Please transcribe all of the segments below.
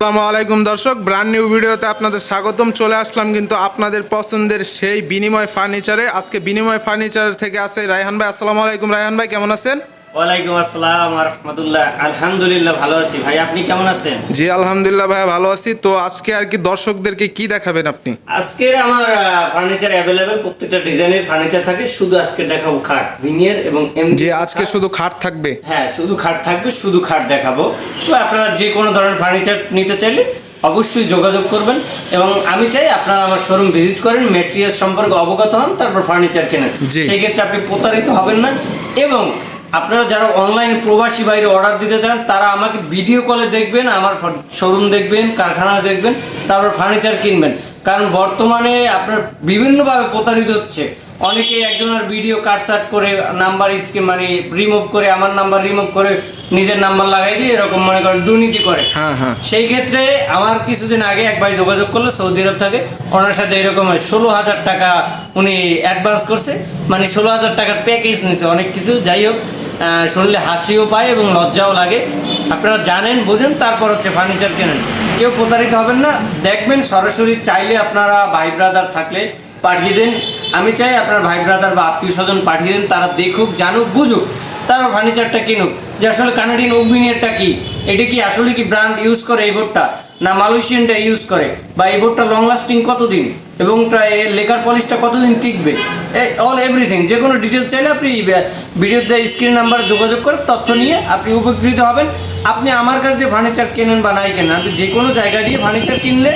আসসালামু আলাইকুম দর্শক ব্র্যান্ড নিউ ভিডিওতে আপনাদের স্বাগতম। চলে আসলাম কিন্তু আপনাদের পছন্দের সেই বিনিময় ফার্নিচারে আজকে বিনিময় ফার্নিচার থেকে আছে রায়হান ভাই। আসসালামু আলাইকুম রায়হান ভাই, কেমন আছেন? ওয়ালাইকুম আসসালাম রহমতুল্লাহ। আলহামদুলিল্লাহ ভালো আছি। ভাই আপনি কেমন আছেন? জি আলহামদুলিল্লাহ ভাই ভালো আছি। তো আজকে আর কি দর্শকদেরকে কি দেখাবেন আপনি? আমার ফার্নিচার অ্যাভেলেবেল প্রত্যেকটা ডিজাইনের ফার্নিচার থাকে। শুধু আজকে দেখাবো খাট ভিনিয়ার এবং আজকে শুধু খাট থাকবে। হ্যাঁ শুধু খাট থাকবে শুধু খাট দেখাবো। তো আপনারা যে কোনো ধরনের ফার্নিচার নিতে চাইলে অবশ্যই যোগাযোগ করবেন এবং আমি চাই আপনারা আমার শোরুম ভিজিট করেন মেটেরিয়াল সম্পর্কে অবগত হন তারপর ফার্নিচার কেনেন। সেই আপনি প্রতারিত হবেন না এবং আপনারা যারা অনলাইন প্রবাসী বাইরে অর্ডার দিতে চান, তারা আমাকে ভিডিও কলে দেখবেন, আমার শোরুম দেখবেন কারখানা দেখবেন, তারপর ফার্নিচার কিনবেন। কারণ বর্তমানে আপনার বিভিন্নভাবে প্রতারিত হচ্ছে। অনেকে একজনের ভিডিও কাটসাট করে নাম্বার স্কিম মানে রিমুভ করে আমার নাম্বার রিমুভ করে নিজের নাম্বার লাগাই দিয়ে এরকম মনে করেন দুর্নীতি করে। হ্যাঁ হ্যাঁ। সেই ক্ষেত্রে আমার কিছুদিন আগে এক ভাই যোগাযোগ করল সৌদি আরব থেকে। ওনার সাথে এরকম হয় ষোলো হাজার টাকা উনি অ্যাডভান্স করছে। মানে ষোলো হাজার টাকার প্যাকেজ নিছে অনেক কিছু। যাই হোক শুনলে হাসিও পায় এবং লজ্জাও লাগে। আপনারা জানেন বোঝেন তারপর হচ্ছে ফার্নিচার কেনেন। কেউ প্রতারিত হবেন না। দেখবেন সরাসরি চাইলে আপনারা ভাই ব্রাদার থাকলে পাঠিয়ে দিন। আমি চাই আপনার ভাই ব্রাদার বা আত্মীয় স্বজন পাঠিয়ে দিন, তারা দেখুক, জানুক, বুঝুক, তারপর ফার্নিচারটা কিনুক। যে আসলে কানাডিয়ান ওভিনিয়ারটা কি? এটা কি আসলে কি ব্র্যান্ড ইউজ করে এই বোর্ডটা? না মালয়েশিয়ানটা ইউজ করে? বা এই বোর্ডটা লং লাস্টিং কতদিন? এবং লেকার পলিশটা কতদিন টিকবে? অল এভরিথিং যে কোনো ডিটেলস চাইলে আপনি ভিডিওতে স্ক্রিন নাম্বার যোগাযোগ করে তথ্য নিয়ে আপনি উপকৃত হবেন। আপনি আমার কাছে যে ফার্নিচার কেনেন বা নাই কেনেন আপনি যে কোনো জায়গা দিয়ে ফার্নিচার কিনলে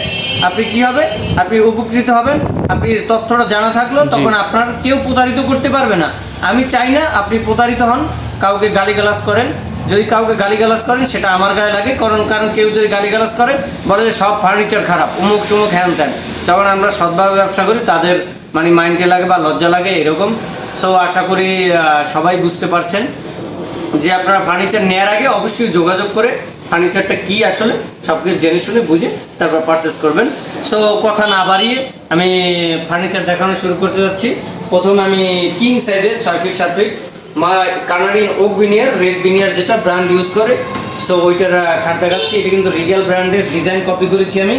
আপনি কি হবে? আপনি উপকৃত হবেন আপনি তথ্যটা জানা থাকল তখন আপনার কেউ প্রতারিত করতে পারবে না। আমি চাই না আপনি প্রতারিত হন কাউকে গালিগালাজ করেন যদি কাউকে গালিগালাজ করেন, সেটা আমার গায়ে লাগে। কারণ কারণ কেউ যদি গালিগালাজ করে, বলে যে সব ফার্নিচার খারাপ, উমুক সুমুক হ্যান ত্যান। যখন আমরা সৎভাবে ব্যবসা করি, তাদের মানে মাইন্ডে লাগে বা লজ্জা লাগে এরকম। সো আশা করি সবাই বুঝতে পারছেন যে আপনারা ফার্নিচার নেওয়ার আগে অবশ্যই যোগাযোগ করে ফার্নিচারটা কি আসলে সব কিছু জেনে শুনে বুঝে তারপর পারচেস করবেন। সো কথা না বাড়িয়ে আমি ফার্নিচার দেখানো শুরু করতে যাচ্ছি। প্রথম আমি কিং সাইজের ছয় ফিট সাত feet Canadian oak veneer, red veneer যেটা ব্র্যান্ড ইউজ করে সো ওইটার খাট দেখাচ্ছি। এটা কিন্তু রিগেল ব্র্যান্ডের ডিজাইন কপি করেছি আমি।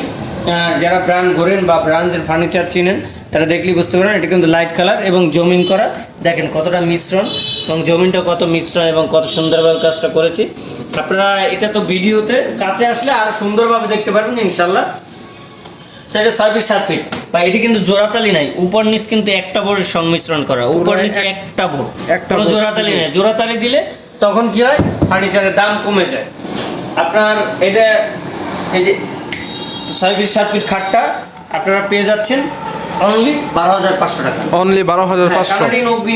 যারা ব্র্যান্ড ঘোরেন বা ব্র্যান্ডের ফার্নিচার চিনেন, তারা দেখলেই বুঝতে পারেন এটা কিন্তু লাইট কালার এবং জমিন করা। দেখেন কতটা মিশ্রণ এবং জমিনটা কত মিশ্রণ এবং কত সুন্দরভাবে কাজটা করেছি। আপনারা, এটা তো ভিডিওতে কাছে আসলে আরও সুন্দরভাবে দেখতে পারবেন ইনশাল্লাহ সেটা ছয় ফিট সাত ফিট বা এটি কিন্তু জোড়াতালি নাই উপর নিচ কিন্তু একটা বোর্ডের সংমিশ্রণ করা উপর পুরো নিচে এক- একটা বোর্ড। একটা কোনো জোড়াতালি। নেই জোড়াতালি দিলে তখন কি হয়? ফার্নিচারের দাম কমে যায়। আপনার এটা এই যে ছয় ফিট সাত ফিট খাটটা আপনারা পেয়ে যাচ্ছেন অনলি বারো হাজার পাঁচশো টাকা। অনলি বারো হাজার পাঁচশো। কানাডিয়ান ওক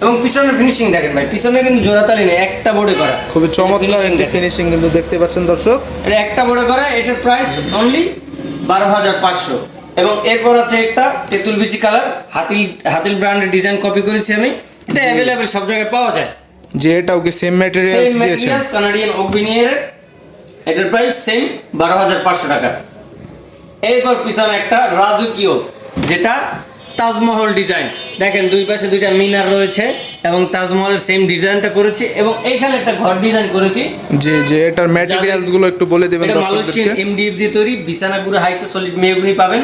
এবং পিছনের ফিনিশিং দেখেন ভাই পিছনে কিন্তু জোড়াতালি নেই একটা বোর্ডে করা। খুবই চমৎকার ফিনিশিং কিন্তু দেখতে পাচ্ছেন দর্শক। এটা একটা বোর্ডে করা এটার প্রাইস অনলি বারো হাজার পাঁচশো। এবং এরপর আছে একটা তেঁতুল বিচি কালার। হাতিল হাতিল ব্র্যান্ডের ডিজাইন কপি করেছি আমি। এটা অ্যাভেলেবেল সব জায়গায় পাওয়া যায়। যে এটা okay same materials materials Canadian oak এটার প্রাইস সেম বারো হাজার পাঁচশো টাকা। এরপর পিছনে একটা রাজকীয় যেটা তাজমহল ডিজাইন। দেখেন দুই পাশে দুইটা মিনার রয়েছে এবং তাজমহলের সেম ডিজাইনটা করেছি এবং এইখানে একটা ঘর ডিজাইন করেছি। যে যে এটার ম্যাটেরিয়ালসগুলো একটু বলে দিবেন এটা মালয়েশিয়ান দর্শকদেরকে এমডিএফ দিয়ে তৈরি বিছানাগুড়ো হাইসে সলিড মেহগুনি পাবেন।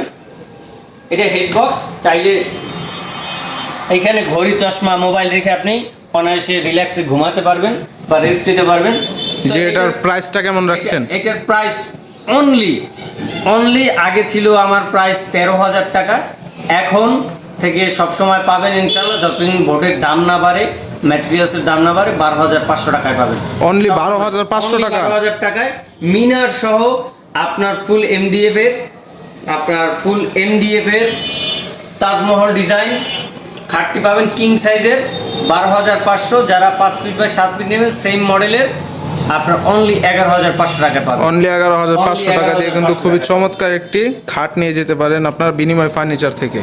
এটা হেড বক্স চাইলে এখানে ঘড়ি চশমা মোবাইল রেখে আপনি অনায়াসে রিল্যাক্সে ঘুমাতে পারবেন বা রেস্ট নিতে পারবেন। যে এটার প্রাইসটা কেমন রাখছেন? এটার প্রাইস অনলি অনলি আগে ছিল আমার প্রাইস তেরো হাজার টাকা। এখন থেকে সব সময় পাবেন ইনশাল্লাহ যতদিন বোর্ডের দাম না বাড়ে ম্যাটেরিয়ালসের দাম না বাড়ে বারো হাজার পাঁচশো টাকায় পাবেন Only 12,500 টাকা? বারো হাজার টাকায় মিনার সহ আপনার ফুল এমডিএফ এর আপনার ফুল এমডিএফ এর তাজমহল ডিজাইন খাটটি পাবেন কিং সাইজের বারো হাজার পাঁচশো যারা পাঁচ ফিট বাই সাত ফিট নেবেন সেম মডেলের আপনার অনলি এগারো হাজার পাঁচশো টাকা পাবেন। অনলি এগারো হাজার পাঁচশো টাকা দিয়ে কিন্তু খুবই চমৎকার একটি খাট নিয়ে যেতে পারেন আপনার বিনিময় ফার্নিচার থেকে।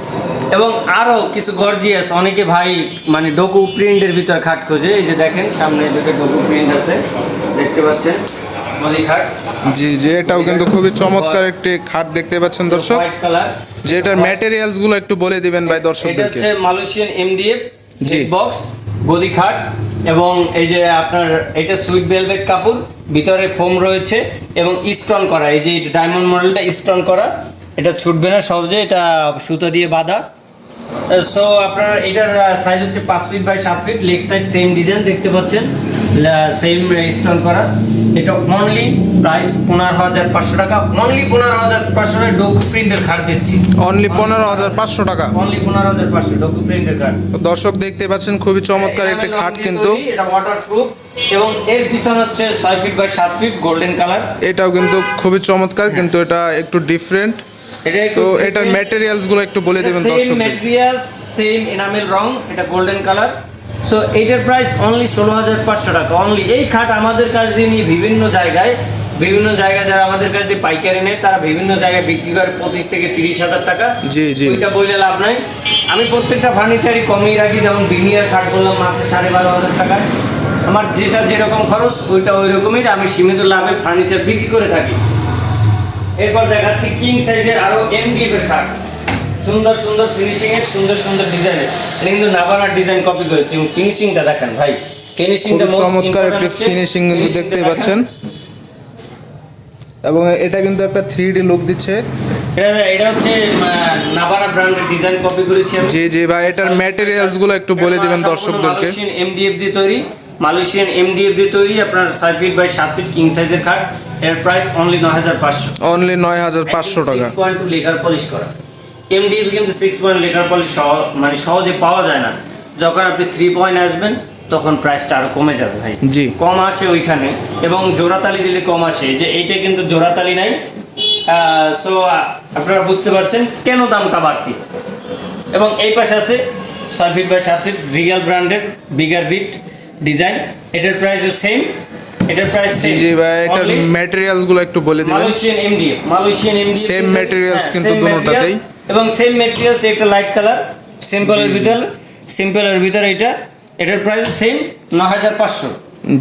এবং আরও কিছু গর্জিয়াস অনেকে ভাই মানে ডোকু প্রিন্টের ভিতর খাট খোঁজে। এই যে দেখেন সামনে দুটো ডোকু প্রিন্ট আছে। দেখতে পাচ্ছেন খাট। জি জি এটাও কিন্তু খুবই চমৎকার একটি খাট দেখতে পাচ্ছেন দর্শক। হোয়াইট কালার যে এটার ম্যাটেরিয়ালসগুলো একটু বলে দিবেন ভাই দর্শকদেরকে। মালয়েশিয়ান এমডিএফ জি। বক্স গদি খাট। এবং এই যে আপনার এটা সুইট ভেলভেট কাপড়, ভিতরে ফোম রয়েছে এবং স্টোন করা, এই যে ডায়মন্ড মডেলটা স্টোন করা, এটা ছুটবে না, সহজে এটা সুতো দিয়ে বাঁধা। সো আপনার এটার সাইজ হচ্ছে পাঁচ ফিট বাই সাত feet leg side same design দেখতে পাচ্ছেন। সেম স্টোন করা। এটা অনলি প্রাইস পনেরো হাজার পাঁচশো টাকা। অনলি পনেরো হাজার পাঁচশো টাকা ডোকু প্রিন্টের খাট দিচ্ছি। অনলি পনেরো হাজার পাঁচশো টাকা। অনলি পনেরো হাজার পাঁচশো ডোকু প্রিন্টের তো দর্শক দেখতে পাচ্ছেন খুবই চমৎকার একটি খাট কিন্তু। এটা ওয়াটারপ্রুফ এবং এর পিছনে হচ্ছে ছয় ফিট বাই সাত ফিট গোল্ডেন কালার এটাও কিন্তু খুবই চমৎকার কিন্তু এটা একটু ডিফারেন্ট তো এটার ম্যাটেরিয়ালসগুলো একটু বলে দিবেন সেম দর্শকদের। ম্যাটেরিয়াল সেম এনামেল রং এটা গোল্ডেন কালার সো এইটার প্রাইস অনলি ষোলো হাজার পাঁচশো টাকা। অনলি এই খাট আমাদের কাছে নিয়ে বিভিন্ন জায়গায় বিভিন্ন জায়গায় যারা আমাদের কাছে পাইকারি নেয় তারা বিভিন্ন জায়গায় বিক্রি করে পঁচিশ থেকে তিরিশ হাজার টাকা। জি, জি। ওইটা বইলে লাভ নাই। আমি প্রত্যেকটা ফার্নিচারই কমিয়ে রাখি যেমন বিনিয়ার খাট বললাম মাত্র সাড়ে বারো হাজার টাকা। আমার যেটা যেরকম খরচ ওইটা ওই রকমই আমি সীমিত লাভে ফার্নিচার বিক্রি করে থাকি। এরপর দেখাচ্ছি কিং সাইজের আরও এমডিএফ এর খাট। সুন্দর সুন্দর ফিনিশিং এর সুন্দর সুন্দর ডিজাইনের এটা কিন্তু নাবানার ডিজাইন কপি করেছি। এবং ফিনিশিংটা দেখেন ভাই। ফিনিশিংটা চমৎকার একটি ফিনিশিং কিন্তু দেখতেই পাচ্ছেন। এবং এটা কিন্তু একটা থ্রি ডি লুক দিচ্ছে। এটা এটা হচ্ছে নাবানা ব্র্যান্ডের ডিজাইন কপি করেছি আমি। জি জি ভাই এটার ম্যাটেরিয়ালসগুলো একটু বলে দিবেন দর্শকদেরকে। এমডিএফ দিয়ে তৈরি। মালয়েশিয়ান এমডিএফ দিয়ে তৈরি। আপনার ছয় ফিট বাই সাত ফিট কিং সাইজের খাট এর প্রাইস অনলি নয় হাজার পাঁচশো। অনলি নয় হাজার পাঁচশো টাকা। পয়েন্ট টু লেকার পলিশ করা। এমডিএফ কিন্তু সিক্স পয়েন্ট লেকার পলিশ মানে সহজে পাওয়া যায় না। যখন আপনি থ্রি পয়েন্ট আসবেন তখন প্রাইসটা আরও কমে যাবে ভাই। জি। কম আসে ওইখানে এবং জোড়াতালি দিলে কম আসে। যে এইটা কিন্তু জোড়াতালি নাই। সো আপনারা বুঝতে পারছেন কেন দামটা বাড়তি। এবং এই পাশে আছে বাই সাত ফিট রিগাল ব্র্যান্ডের বিগার বিট ডিজাইন এটার প্রাইস সেম এটার প্রাইস জি জি ভাই এটার ম্যাটেরিয়ালসগুলো একটু বলে দিবেন। Malaysian MDF Malaysian MDF Same materials কিন্তু দুটোটাতেই। এবং সেম ম্যাটেরিয়ালস একটা লাইট কালার সিম্পলের। ভিতরে সিম্পলের ভিতর এটা এটার প্রাইস সেম ন হাজার পাঁচশো।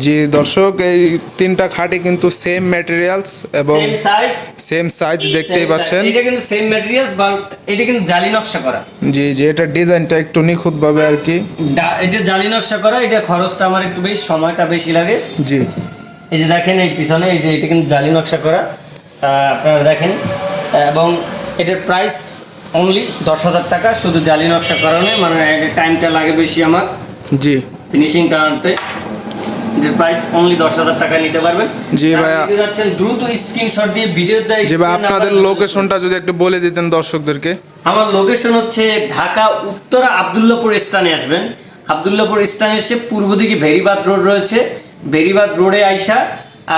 জি দর্শক এই তিনটা খাটই কিন্তু সেম ম্যাটেরিয়ালস এবং সেম সাইজ সেম সাইজ দেখতেই পাচ্ছেন। এটা কিন্তু সেম ম্যাটেরিয়ালস বাট এটা কিন্তু জালি নকশা করা। জি জি এটা ডিজাইনটা একটু নিখুঁত ভাবে আর কি। এটা জালি নকশা করা এটা খরচটা আমার একটু বেশি সময়টা বেশি লাগে। জি। এই যে দেখেন এই পিছনে এই যে এটা কিন্তু জালি নকশা করা। আপনারা দেখেন এবং এটার প্রাইস অনলি দশ হাজার টাকা শুধু জালি নকশা করানো মানে টাইমটা লাগে বেশি আমার। জি। ফিনিশিংটা আনতে এটার প্রাইস অনলি দশ হাজার টাকা নিতে পারবেন। জি ভাইয়া। যাচ্ছেন দ্রুত স্ক্রিনশট দিয়ে ভিডিও দেয় জি ভাই আপনাদের লোকেশনটা যদি একটু বলে দিতেন দর্শকদেরকে। আমার লোকেশন হচ্ছে ঢাকা উত্তরা আবদুল্লাপুর স্থানে আসবেন। আবদুল্লাপুর স্থানে এসে পূর্ব দিকে ভেরিবাদ রোড রয়েছে। ভেরিবাদ রোডে আইসা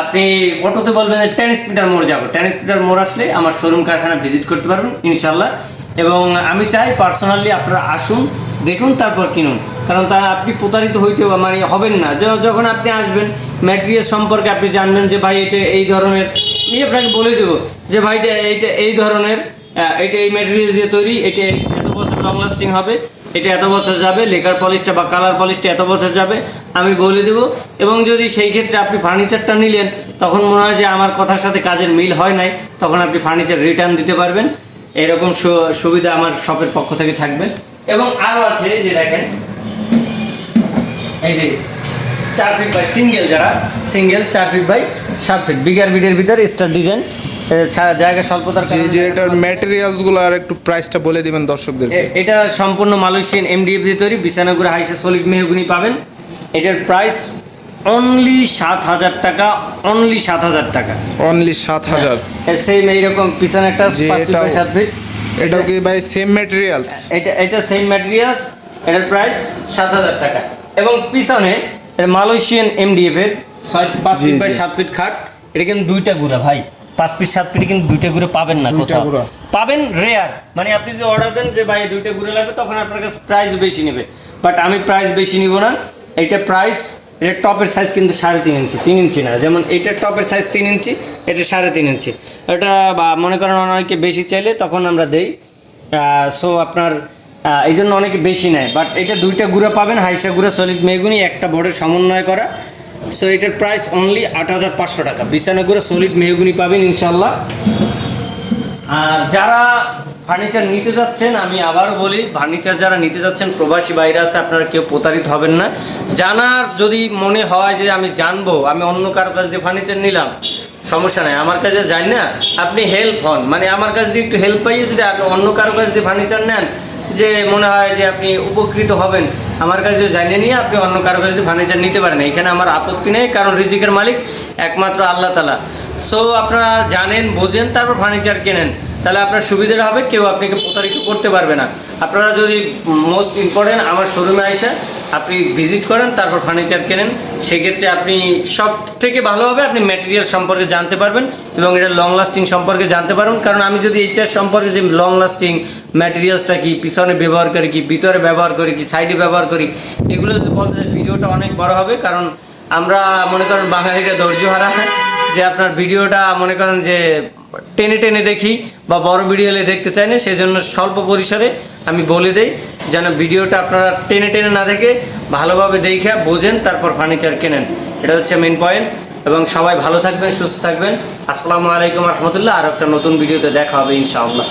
আপনি অটোতে বলবেন যে টেনিস পিটার মোড় যাব। টেনিস মোড় আসলে আমার শোরুম কারখানা ভিজিট করতে পারবেন ইনশাল্লাহ এবং আমি চাই পার্সোনালি আপনারা আসুন, দেখুন, তারপর কিনুন। কারণ তা আপনি প্রতারিত হইতে মানে হবেন না। যখন আপনি আসবেন ম্যাটেরিয়াল সম্পর্কে আপনি জানবেন যে ভাই এটা এই ধরনের আমি আপনাকে বলে দেবো যে ভাই এটা এই ধরনের এটা এই ম্যাটেরিয়াল দিয়ে তৈরি, এটা এত বছর লং লাস্টিং হবে, এটা এত বছর যাবে, লেকার পলিশটা বা কালার পলিশটা এত বছর যাবে, আমি বলে দেব। এবং যদি সেই ক্ষেত্রে আপনি ফার্নিচারটা নিলেন, তখন মনে হয় যে আমার কথার সাথে কাজের মিল হয় নাই, তখন আপনি ফার্নিচার রিটার্ন দিতে পারবেন। এরকম সুবিধা আমার শপের পক্ষ থেকে থাকবে। এবং আরও আছে যে দেখেন এই যে চার ফিট বাই সিঙ্গেল যারা সিঙ্গেল চার ফিট বাই সাত ফিট বিগার বিডের ভিতরে স্টার ডিজাইন জায়গা স্বল্পতার কারণে জি এটার ম্যাটেরিয়ালসগুলো আর একটু প্রাইসটা বলে দিবেন দর্শকদেরকে। এ- এটা সম্পূর্ণ মালয়েশিয়ান এমডিএফ দিয়ে তৈরি বিছানাগুড়া হাইসে সলিড মেহগুনি পাবেন। এটার প্রাইস অনলি সাত হাজার টাকা অনলি সাত হাজার টাকা। অনলি সাত হাজার। সেম এইরকম পিছনে একটা সাত ফিট এটাও কি ভাই সেম ম্যাটেরিয়ালস এটা এটা সেম ম্যাটেরিয়ালস এটার প্রাইস সাত হাজার টাকা। এবং পিছনে মালয়েশিয়ান এমডিএফ এর পাঁচ ফিট বাই সাত ফিট খাট। এটা কিন্তু দুইটা গুড়া ভাই। পাঁচ ফিট সাত ফিট কিন্তু দুইটা গুঁড়ো পাবেন না কোথাও। পাবেন রেয়ার মানে আপনি যদি অর্ডার দেন যে ভাই দুইটা গুঁড়ো লাগবে তখন আপনার কাছে প্রাইস বেশি নেবে। বাট আমি প্রাইস বেশি নিব না। এইটা প্রাইস এটা টপের সাইজ কিন্তু সাড়ে তিন ইঞ্চি তিন ইঞ্চি না। যেমন এইটার টপের সাইজ তিন ইঞ্চি, এটা সাড়ে তিন ইঞ্চি। এটা বা মনে করেন অনেকে বেশি চাইলে তখন আমরা দেই। সো আপনার এই জন্য অনেকে বেশি নেয়। বাট এটা দুইটা গুঁড়া পাবেন, হাইসা গুঁড়া, সলিড মেগুনি, একটা বোর্ডের সমন্বয় করা। সো এটার প্রাইস অনলি আট হাজার পাঁচশো টাকা। বিছানা গুঁড়া, সলিড মেহগুনি পাবেন ইনশাল্লাহ আর যারা ফার্নিচার নিতে যাচ্ছেন, আমি আবার বলি, ফার্নিচার যারা নিতে যাচ্ছেন, প্রবাসী বাইরে আছে, আপনারা কেউ প্রতারিত হবেন না। জানার যদি মনে হয় যে আমি জানব, আমি অন্য কারও কাছ দিয়ে ফার্নিচার নিলাম, সমস্যা নাই। আমার কাছে জানি না, আপনি হেল্প হন। মানে আমার কাছ দিয়ে একটু হেল্প পাইয়ে যদি আপনি অন্য কারও কাছ দিয়ে ফার্নিচার নেন, যে মনে হয় যে আপনি উপকৃত হবেন, আমার কাছে জানিয়ে নিয়ে আপনি অন্য কারও কাছে ফার্নিচার নিতে পারেন। এখানে আমার আপত্তি নেই, কারণ রিজিকের মালিক একমাত্র আল্লাহ তালা সো আপনারা জানেন, বোঝেন, তারপর ফার্নিচার কেনেন। তাহলে আপনার সুবিধাটা হবে, কেউ আপনাকে প্রতারিত করতে পারবে না। আপনারা যদি মোস্ট ইম্পর্টেন্ট আমার শোরুমে এসে আপনি ভিজিট করেন, তারপর ফার্নিচার কেনেন, সেক্ষেত্রে আপনি সব থেকে ভালো হবে আপনি ম্যাটেরিয়াল সম্পর্কে জানতে পারবেন এবং এটা লং লাস্টিং সম্পর্কে জানতে পারবেন। কারণ আমি যদি এইটার সম্পর্কে যে লং লাস্টিং ম্যাটেরিয়ালসটা কি, পিছনে ব্যবহার করি কি, ভিতরে ব্যবহার করি কি সাইডে ব্যবহার করি, এগুলো যদি বলতে চাই, ভিডিওটা অনেক বড় হবে। কারণ আমরা মনে করেন বাঙালিরা ধৈর্য হারা, যে আপনার ভিডিওটা মনে করেন যে টেনে টেনে দেখি বা বড় ভিডিও হলে দেখতে চাই না, সেজন্য স্বল্প পরিসরে আমি বলে দেই, যেন ভিডিওটা আপনারা টেনে টেনে না দেখে ভালোভাবে দেখে বোঝেন, তারপর ফার্নিচার কেনেন। এটা হচ্ছে মেন পয়েন্ট এবং সবাই ভালো থাকবেন, সুস্থ থাকবেন। আসসালামু আলাইকুম রহমতুল্লাহ। আর একটা নতুন ভিডিওতে দেখা হবে, ইনশাআল্লাহ।